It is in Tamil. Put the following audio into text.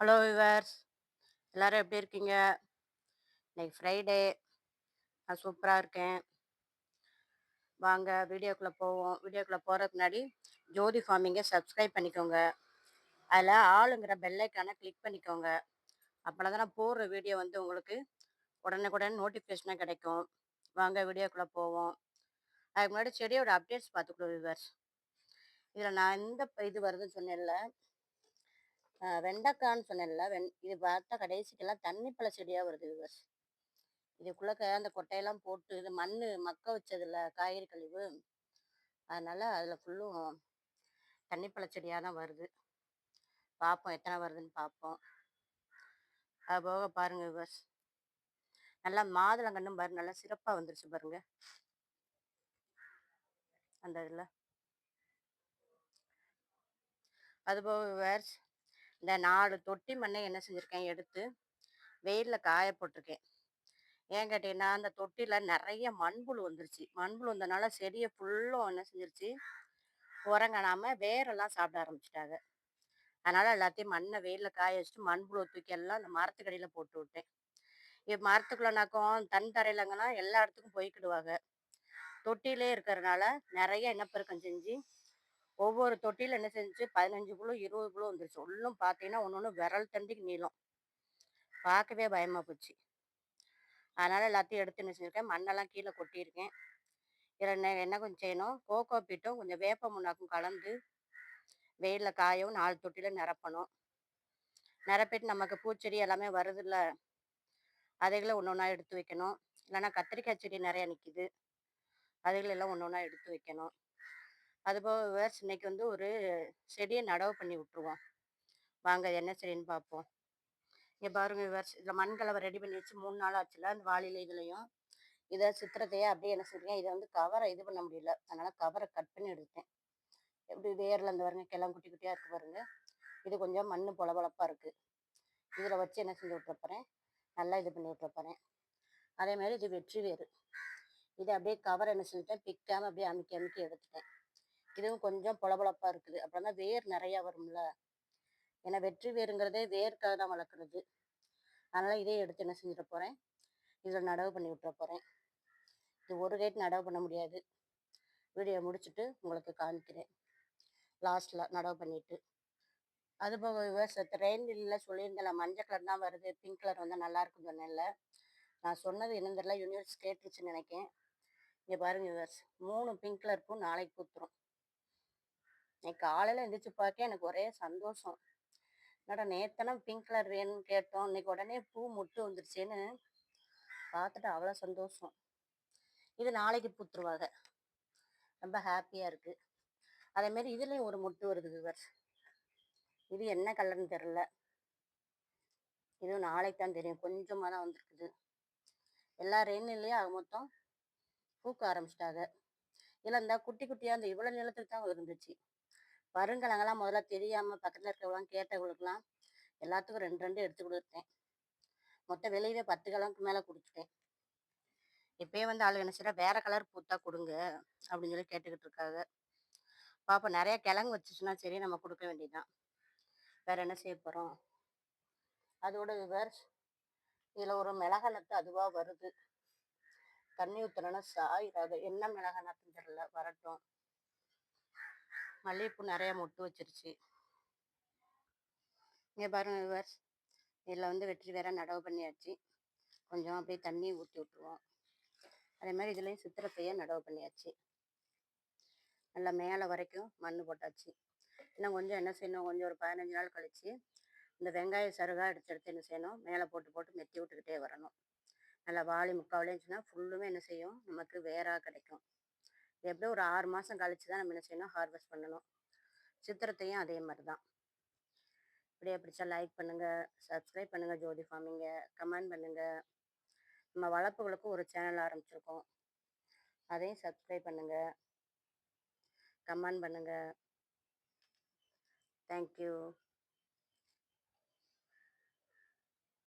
ஹலோ விவர்ஸ் எல்லாரும் எப்படி இருக்கீங்க? இன்னைக்கு ஃப்ரைடே நான் சூப்பராக இருக்கேன். வாங்க வீடியோக்குள்ளே போவோம். வீடியோக்குள்ளே போகிறதுக்கு முன்னாடி ஜோதி ஃபார்மிங்கை சப்ஸ்கிரைப் பண்ணிக்கோங்க. அதில் ஆளுங்கிற பெல்லைக்கான கிளிக் பண்ணிக்கோங்க. அப்போனா தான் நான் போடுற வீடியோ வந்து உங்களுக்கு உடனுக்குடன் நோட்டிஃபிகேஷனாக கிடைக்கும். வாங்க வீடியோக்குள்ளே போவோம். அதுக்கு முன்னாடி செடியோட அப்டேட்ஸ் பார்த்துக்கணும் விவர்ஸ் இதில் நான் எந்த இது வருதுன்னு சொன்னேன்ல வெண்டைக்கான்னு சொன்னேன்ல வெண் இது பார்த்தா கடைசிக்கெல்லாம் தண்ணி பழ செடியாக வருது விவஸ் இதுக்குள்ளே அந்த கொட்டையெல்லாம் போட்டு இது மண் மக்க வச்சதில்ல காய்கறி கழிவு. அதனால் அதில் ஃபுல்லும் தண்ணி பழச்செடியாக செடியாக தான் வருது. பார்ப்போம் எத்தனை வருதுன்னு பார்ப்போம் அது போக பாருங்க விவஸ் நல்லா மாதுளங்கன்னும் பாரு நல்லா சிறப்பாக வந்துருச்சு பாருங்க. அந்த இதில். அதுபோக விவர்ஸ் இந்த நாலு தொட்டி மண்ணை என்ன செஞ்சுருக்கேன் எடுத்து வெயிலில் காய போட்டிருக்கேன். ஏன் கேட்டீங்கன்னா அந்த தொட்டியில் நிறைய மண்புழு வந்துருச்சு. மண்புழு வந்தனால செடியை ஃபுல்லும் என்ன செஞ்சிருச்சு உறங்கணாமல் வேரெல்லாம் சாப்பிட ஆரம்பிச்சிட்டாங்க. அதனால் எல்லாத்தையும் மண்ணை வெயிலில் காய வச்சுட்டு மண்புழு தூக்கி எல்லாம் அந்த மரத்துக்கடியில் போட்டு விட்டேன். இப்போ மரத்துக்குள்ளனாக்கும் தன் தரையிலங்கன்னா எல்லா இடத்துக்கும் போய்க்கிடுவாங்க. தொட்டிலே இருக்கிறதுனால நிறைய இனப்பெருக்கம் செஞ்சு ஒவ்வொரு தொட்டியில் என்ன செஞ்சு பதினஞ்சு புழு இருபது புழு வந்துருச்சு. உள்ளும் பார்த்தீங்கன்னா ஒன்று ஒன்று விரல் தண்டிக்கு நீளம். பார்க்கவே பயமாக போச்சு. அதனால் எல்லாத்தையும் எடுத்து என்ன செஞ்சுருக்கேன்? மண்ணெல்லாம் கீழே கொட்டியிருக்கேன். இதில் என்ன என்ன கொஞ்சம் செய்யணும்? கோகோ பீட்டும் கொஞ்சம் வேப்ப முன்னாக்கும் கலந்து வெயிலில் காயவும் நாலு தொட்டியில் நிரப்பணும். நிரப்பிட்டு நமக்கு பூச்செடி எல்லாமே வருதுல்ல? அதைகளை ஒன்று ஒன்றா எடுத்து வைக்கணும். இல்லைன்னா கத்திரிக்காய் செடி நிறையா நிற்கிது அதுகளெல்லாம் ஒன்று ஒன்றா எடுத்து வைக்கணும். அதுபோக வேர்ஸ் இன்னைக்கு வந்து ஒரு செடியை நடவு பண்ணி விட்ருவோம் வாங்க என்ன செடின்னு பார்ப்போம். இங்கே பாருங்க விவர்ஸ் இதில் மண்கலவை ரெடி பண்ணி வச்சு மூணு நாள் ஆச்சுல அந்த வாளியில் இதுலையும். இதை சித்திரத்தையே அப்படியே என்ன செஞ்சேன் இதை வந்து கவரை இது பண்ண முடியல. அதனால் கவரை கட் பண்ணி எடுத்தேன். எப்படி வேரில் அந்த பாருங்க கிளம் குட்டி குட்டியாக இருக்குது பாருங்க. இது கொஞ்சம் மண் பொலபொலப்பாக இருக்குது இதில் வச்சு என்ன செஞ்சு விட்டுருப்பறேன் நல்லா இது பண்ணி விட்டுருப்பறேன் அதேமாதிரி இது வெற்றி வேறு. இதை அப்படியே கவர் என்ன செஞ்சுட்டேன் பிக்காமல் அப்படியே அமுக்கி அமுக்கி எடுத்துட்டேன். இதுவும் கொஞ்சம் பொலபொலப்பாக இருக்குது. அப்புறம் தான் வேர் நிறையா வரும்ல. ஏன்னா வெற்றி வேருங்கிறதே வேர்க்காக தான் வளர்க்குறது. அதனால் இதே எடுத்து என்ன செஞ்சிட போகிறேன் இதில் நடவு பண்ணி விட்டுற போகிறேன் இது ஒரு ரேட் நடவு பண்ண முடியாது. வீடியோ முடிச்சுட்டு உங்களுக்கு காமிக்கிறேன். லாஸ்ட்டில் நடவு பண்ணிவிட்டு அது போக விவசாயத்தை ரெயின்ல சொல்லியிருந்தேன் மஞ்சள் கலர் தான் வருது பிங்க் கலர் வந்தால் நல்லா இருக்குன்னு சொன்னேன்ல. நான் சொன்னது என்னன்னு தெரியல யூனிவர்ஸ் கேட்டுருச்சுன்னு நினைக்கேன் இங்கே பாருங்க விவர்ஸ் மூணு பிங்க் கலர் பூ நாளைக்கு பூத்துரும். இன்னைக்கு காலையில் எந்திரிச்சு பார்க்க எனக்கு ஒரே சந்தோஷம். என்னடா நேத்தனம் பிங்க் கலர் வேணும்னு கேட்டோம். இன்னைக்கு உடனே பூ முட்டு வந்துருச்சேன்னு பார்த்துட்டு அவ்வளோ சந்தோஷம். இது நாளைக்கு பூத்துருவாங்க. ரொம்ப ஹாப்பியாக இருக்குது அதேமாரி இதுலேயும் ஒரு முட்டு வருது விவர் இது என்ன கலர்னு தெரில இதுவும் நாளைக்கு தான் தெரியும். கொஞ்சமாக தான் வந்திருக்குது. எல்லா ரெயின்லேயும் ஆக மொத்தம் பூக்க ஆரம்பிச்சிட்டாங்க. இதில் இந்த குட்டி குட்டியாக அந்த இவ்வளோ நிலத்துக்கு தான் இருந்துச்சு வருங்கலங்கெல்லாம் முதல்ல தெரியாமல் பக்கத்தில் இருக்கிறவங்களாம் கேட்டவங்களுக்குலாம் எல்லாத்துக்கும் ரெண்டு ரெண்டு எடுத்து கொடுத்தேன். மொத்த வெளியவே பத்து கலருக்கு மேலே கொடுத்துட்டேன் இப்பயே வந்து ஆளு என்ன செய்யறா வேற கலர் பூத்தா கொடுங்க அப்படின்னு சொல்லி கேட்டுக்கிட்டு இருக்காங்க பாப்பா நிறைய கிழங்கு வச்சுச்சுன்னா சரி நம்ம கொடுக்க வேண்டியதுதான். வேற என்ன செய்ய போகிறோம் அதோட வேறு இதில் ஒரு மிளகானத்து அதுவாக வருது. தண்ணி ஊற்றுனா சாயிடாது என்ன மிளகானத்துன்னு தெரியல. மல்லிகைப்பூ நிறைய மொட்டு வச்சிருச்சு. இங்கே பாருங்க விவர்ஸ் இதில் வந்து வெற்றி வேற நடவு பண்ணியாச்சு. கொஞ்சம் அப்படியே தண்ணி ஊற்றி விட்ருவோம் அதே மாதிரி இதுலேயும் சித்திரத்தையே நடவு பண்ணியாச்சு. நல்லா மேலே வரைக்கும் மண் போட்டாச்சு. இன்னும் கொஞ்சம் என்ன செய்யணும்? கொஞ்சம் ஒரு பதினஞ்சு நாள் கழித்து இந்த வெங்காய சருகாக எடுத்து எடுத்து என்ன செய்யணும்? மேலே போட்டு போட்டு மெத்தி விட்டுக்கிட்டே வரணும். நல்லா வாளி முக்கால் இருந்துச்சுன்னா ஃபுல்லுமே என்ன செய்யும்? நமக்கு வேறாக கிடைக்கும். இது எப்படியும் ஒரு ஆறு மாதம் கழிச்சு தான் நம்ம என்ன செய்யணும்? ஹார்வெஸ்ட் பண்ணணும். சித்திரத்தையும் அதே மாதிரி தான். இப்படியே பிடிச்சா லைக் பண்ணுங்கள் சப்ஸ்கிரைப் பண்ணுங்கள் ஜோதி ஃபார்மிங்க கமெண்ட் பண்ணுங்கள் நம்ம வளர்ப்புகளுக்கும் ஒரு சேனல் ஆரம்பிச்சிருக்கோம். அதையும் சப்ஸ்கிரைப் பண்ணுங்கள் கமெண்ட் பண்ணுங்கள் தேங்க்யூ